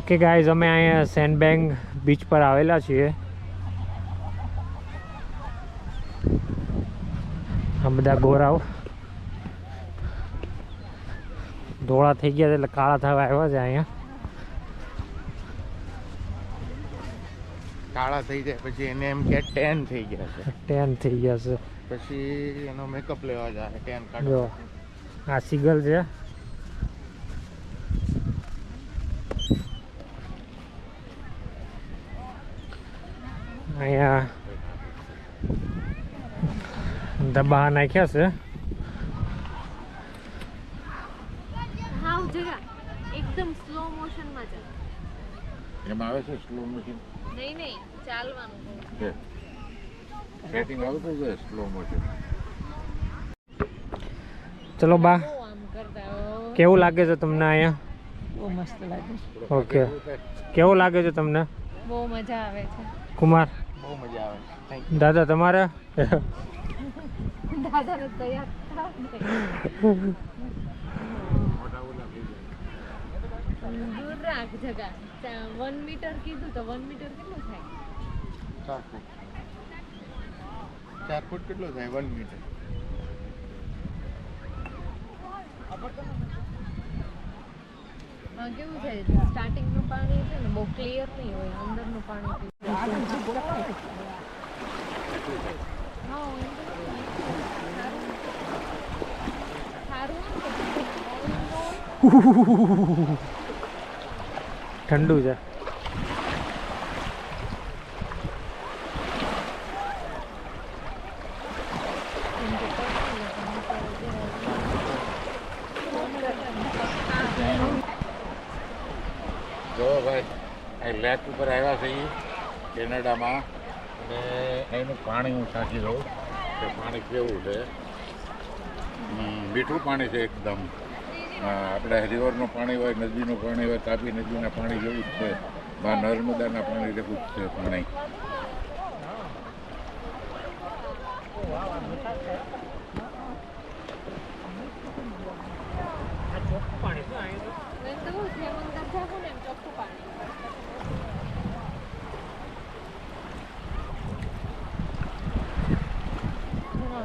Okay guys અમે અહીંયા સેન્ડબેંગ beach પર આવેલા છીએ. આ બધા ગોરાઓ. ધોળા થઈ ગયા છે એટલે કાળા થવા આવ્યા છે અહીંયા. કાળા થઈ જાય પછી એને એમ કે ટેન થઈ ગયા છે. ટેન થઈ ગયા છે. પછી એનો મેકઅપ લેવા જાય ટેન કાઢો આ સિગલ છે. અહીંયા દબા નાખ્યા છે એકદમ સ્લો મોશનમાં ચાલ એમાં આવે છે સ્લો મોશન નહીં નહીં ચાલવાનું સેટિંગ આવતું છે સ્લો મોશન ચલો બા. કેવું લાગે છે તમને અહીંયા બહુ મસ્ત લાગે ઓકે કેવું લાગે છે તમને બહુ મજા આવે છે કુમાર બહુ મજા આવે. દાદા તમારે? તૈયાર થાવ ને. દૂર રાખ જગા. વન મીટર કીધું તો વન મીટર કેટલું થાય? ચાર ફૂટ. કેટલો થાય? વન મીટર આ કેવું છે? સ્ટાર્ટિંગનું પાણી છે ને બહુ ક્લિયર નહીં હોય અંદરનું પાણી ઠંડુ છે જો ભાઈ અહીં લેક ઉપર આવ્યા છે ઈ કેનેડામાં. અને એનું પાણી હું સાચી લઉં કે પાણી કેવું છે? મીઠું પાણી છે એકદમ. આપણે રિવરનું પાણી હોય નદીનું પાણી હોય તાપી નદીના પાણી જેવું જ છે. નર્મદાના પાણી જેવું જ છે પાણી એમ તો બહુ જેમ અંદર જાઓ ને એમ ચોખ્ખું પાણી હા,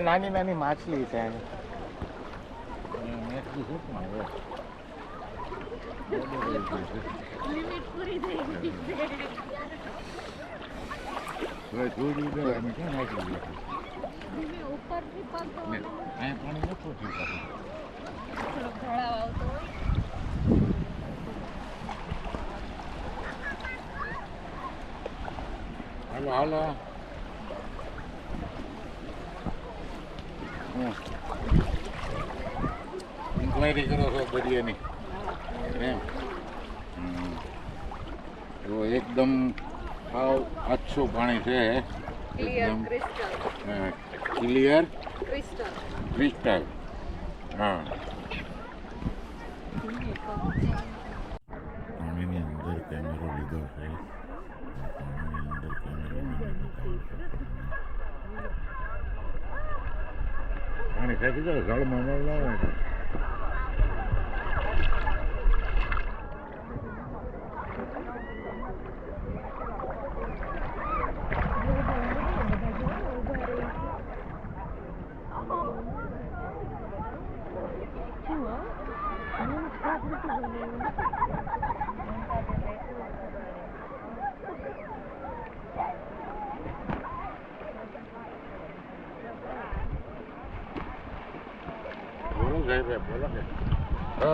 થોડો નાની માછલી છે હાલો હાલો. ઇન્ક્વાયરી કરો છો દરિયાની એમ. તો એકદમ સાવ આછું પાણી છે. એકદમ ક્રિસ્ટલ ક્લિયર ક્રિસ્ટલ ક્રિસ્ટલ હા. પાણીની અંદર કેમેરો લીધો છે. પાણીની અંદર કેમેરો પાણી ખેંચી જાય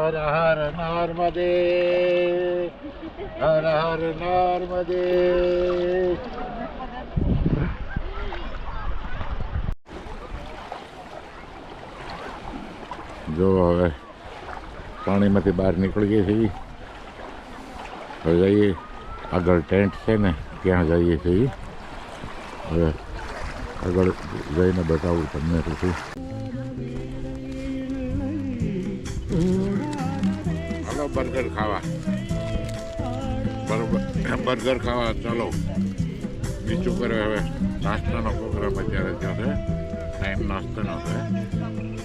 હર હર નર્મદે હર હર નર્મદે જો હવે પાણીમાંથી બહાર નીકળીએ છીએ હવે જઈએ આગળ ટેન્ટ છે ને ત્યાં જઈએ છીએ હવે આગળ જઈને બતાવું તમને પછી બર્ગર ખાવા. બરોબર. બર્ગર ખાવા ચાલો. બીજું કરે હવે નાસ્તાનો પ્રોગ્રામ અત્યારે ત્યાં છે. ટાઈમ નાસ્તાનો છે.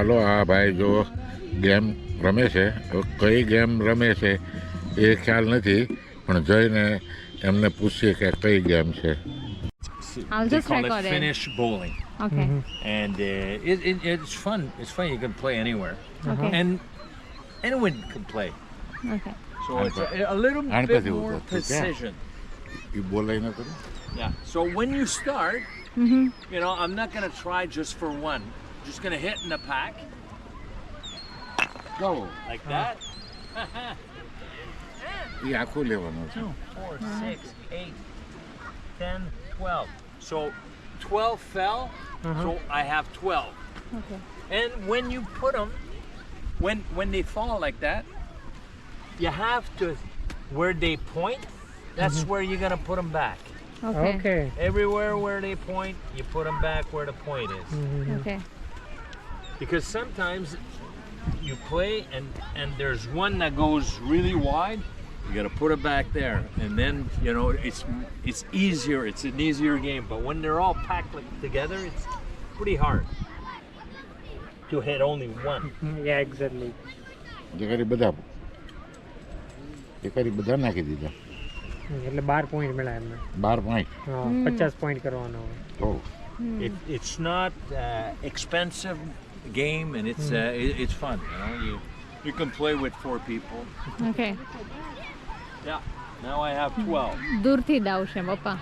ચાલો આ ભાઈ જો ગેમ રમે છે હવે કઈ ગેમ રમે છે એ ખ્યાલ નથી પણ જઈને એમને પૂછીએ કે કઈ ગેમ છે I'll they just call record it it. Finnish bowling, Okay. and uh, it, it, it's fun. It's fun. You can play anywhere, Okay. and anyone can play. Okay. So it's a, a little And bit Brazil, more yeah. precision. એ બોલાય ન કરું Yeah. So when you start, Mm-hmm. you know, I'm not gonna try just for one. Just gonna hit in the pack. Go. Like that? yeah, cool one. Two, four, mm-hmm. six, eight, ten, twelve. So 12 fell, uh -huh. so uh-huh. I have 12. Okay. And when you put them, when, when they fall like that, you have to, where they point, that's mm -hmm. where you're gonna put them back. Okay. okay. Everywhere where they point, you put them back where the point is. Mm -hmm. Okay Because sometimes you play and and there's one that goes really wide. You gotta put it back there, and then you know it's it's easier. It's an easier game. But when they're all packed like together, it's pretty hard to hit only one. Yeah, exactly. જે કરી બધા એ કરી બધા નાખી દીધા એટલે બાર point મળ્યા એમને બાર પાંચ હા પચાસ પોઈન્ટ કરવાનો હોય તો It, it's not uh, expensive game, and it's mm. uh, it, it's fun. You know, you you can play with four people. Okay. Yeah. Now I have twelve. Durti dau opa.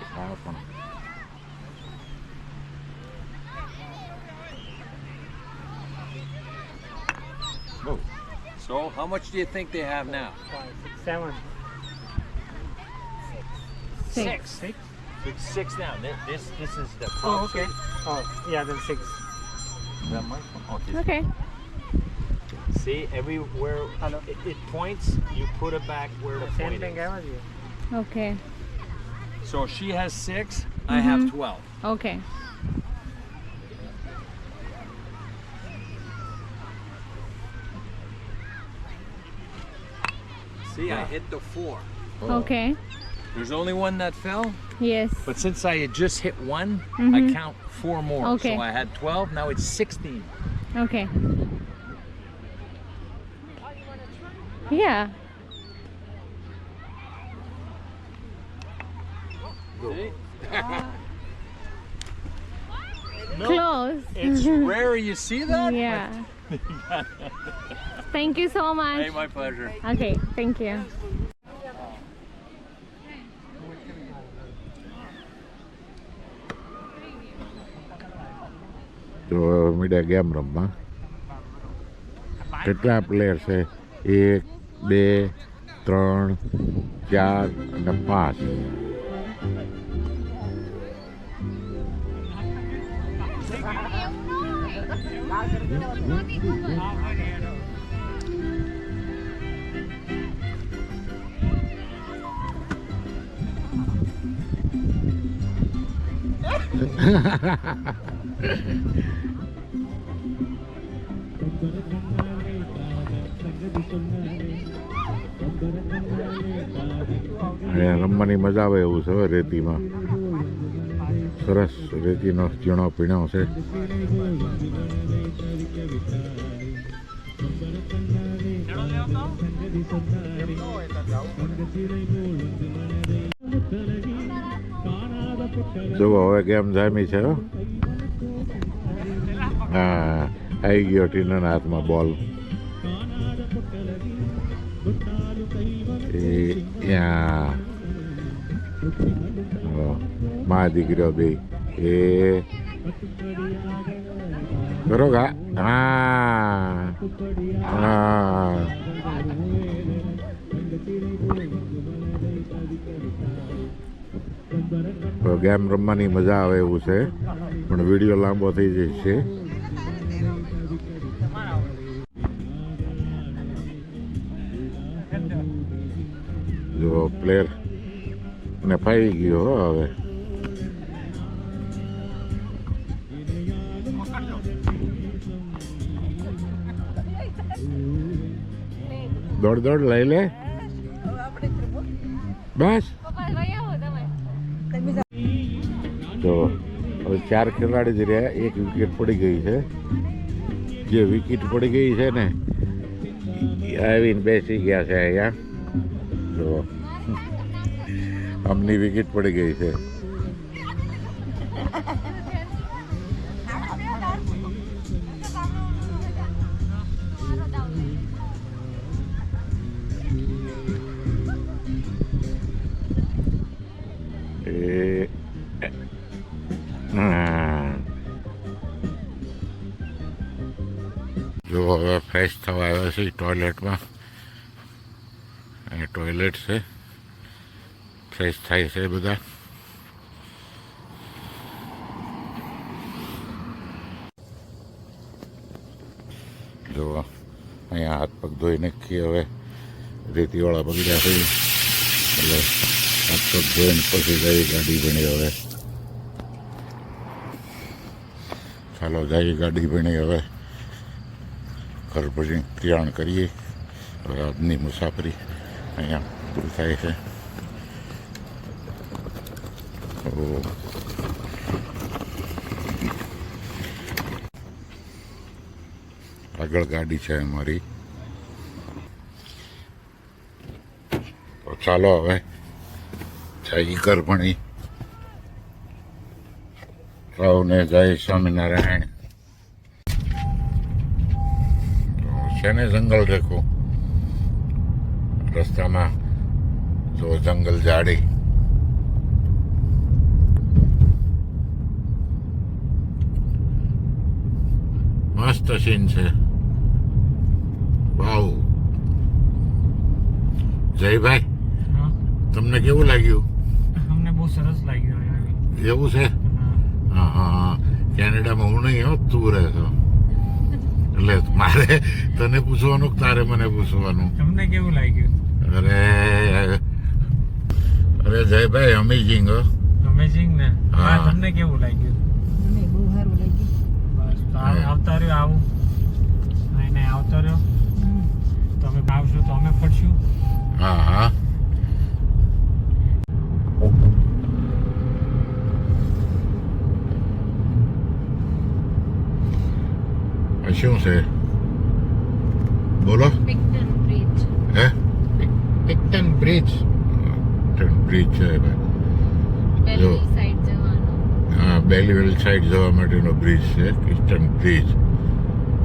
So how much do you think they have now? Five, six, seven. Six. Six. Six. Six, six now. This this is the. Oh okay. Oh yeah, then six. Grab my. Oh, okay. okay. See, everywhere it, it, points, you put it back where the, the Same point thing is. I was doing. Okay. So she has 6 mm -hmm. I have mm-hmm. 12. Okay. See, yeah. I hit the four. Oh. Okay. There's only one that fell. Yes. but since I had just hit one, I Mhm. count four more. Okay. So I had twelve. Now it's sixteen. Okay. Yeah. See? Close. It's rare you see that. Yeah. Thank you so much. Hey, my pleasure. Okay, thank you. તો media game રમવા કેટલા player છે? એક બે ત્રણ ચાર અને પાંચ. અને રમવાની મજા આવે એવું છે રેતીમાં. સરસ રેતીનો ઝીણો પીણો છે. જુઓ હવે ગેમ જામી છે હો. આવી ગયો ટીનાના હાથમાં બોલ. એ મા દીકરીઓ બે. એ. ગા. હા. હા. તો ગેમ રમવાની મજા આવે એવું છે, પણ વીડિયો લાંબો થઈ જાય છે જો પ્લેયર ને ફાઈ ગયો હવે. દોડ દોડ લઈ લે. બસ. તો હવે ચાર ખેલાડી જ રહ્યા, એક વિકેટ પડી ગઈ છે. જે વિકેટ પડી ગઈ છે ને આવીને બેસી ગયા છે અહીંયા. તો અમની વિકેટ પડી ગઈ છે. છે ટોયલેટમાં અહીંયા ટોયલેટ છે. ફ્રેશ થાય છે બધા. જો અહીંયા હાથ પગ ધોઈ નાખીએ હવે. રેતીવાળા બગડ્યા છે. એટલે હાથ પગ ધોઈને પછી ગઈ ગાડી ભણી હવે. ચાલો જઈ ગાડી ભણી હવે. પછી પ્રયાણ કરીએ. આજની મુસાફરી અહીંયા પૂરી થાય છે. આગળ ગાડી છે અમારી. તો ચાલો હવે જઈ ઘર ભણી સૌને જય સ્વામિનારાયણ તો છે ને જંગલ દેખો રસ્તામાં જો જંગલ જાડી. મસ્ત સીન છે. વાવ. જયભાઈ તમને કેવું લાગ્યું? અમને બહુ સરસ લાગ્યું એવું છે? હા હા હા. કેનેડામાં હું નહીં હો તું રહે છો. એટલે મારે તને પૂછવાનું કે તારે મને પૂછવાનું? તમને કેવું લાગ્યું? અરે અરે જયભાઈ અમેઝિંગ હો. અમેઝિંગ ને? હા. તમને કેવું લાગ્યું? તો આવ- આવતા રહ્યો આવું. નહીં નહીં આવતા રહ્યો. તમે આવશો તો અમે ફરશું. હા હા. આ શું છે બોલો પિક્ટન બ્રિજ હે પિક્ટન બ્રિજ બ્રિજ છે ભાઈ જો. હા બેલીવેલ સાઈડ જવા માટેનો બ્રિજ છે કિસ્ટન બ્રિજ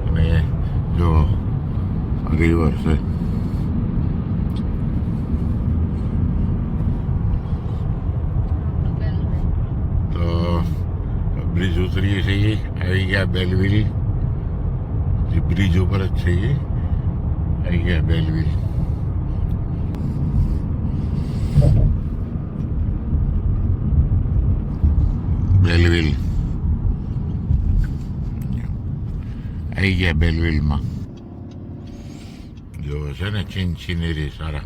અને જો રિવર છે તો બ્રિજ ઉતરીએ છીએ આવી ગયા બેલવિલ બ્રિજ ઉપર જ છીએ આવી ગયા બેલવિલ બેલવિલ આવી ગયા બેલવિલમાં જો છે ને ચીન સિનેરી સારા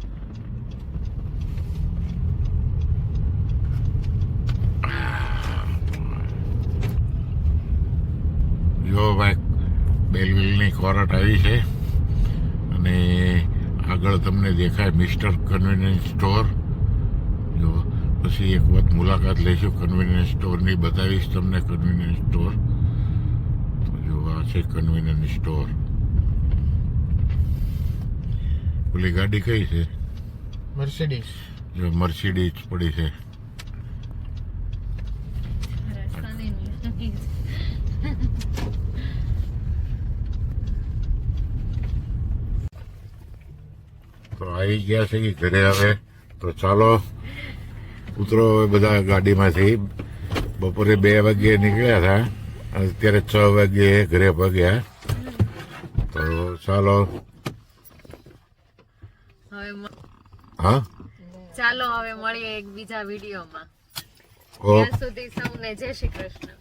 જો ભાઈ બેલવિલની કોરટ આવી છે. અને આગળ તમને દેખાય મિસ્ટર કન્વીનિયન્સ સ્ટોર. જો પછી એક વખત મુલાકાત લઈશું કન્વીનિયન્સ સ્ટોરની. બતાવીશ તમને કન્વીનિયન્સ સ્ટોર. જો આ છે કન્વીનિયન્સ સ્ટોર. પેલી ગાડી કઈ છે? મર્સિડીઝ. જો મર્સિડીઝ પડી છે રસ્તાની નહીં. તો આવી ગયા છે ઈ ઘરે હવે તો ચાલો. ઉતરો બધા ગાડીમાંથી. બપોરે બે વાગ્યે નીકળ્યા હતા. અત્યારે છ વાગ્યે ઘરે પગ્યા તો ચાલો. હા? ચાલો હવે મળીએ એક બીજા વિડીયોમાં. ત્યાં સુધી સૌને જય શ્રી કૃષ્ણ.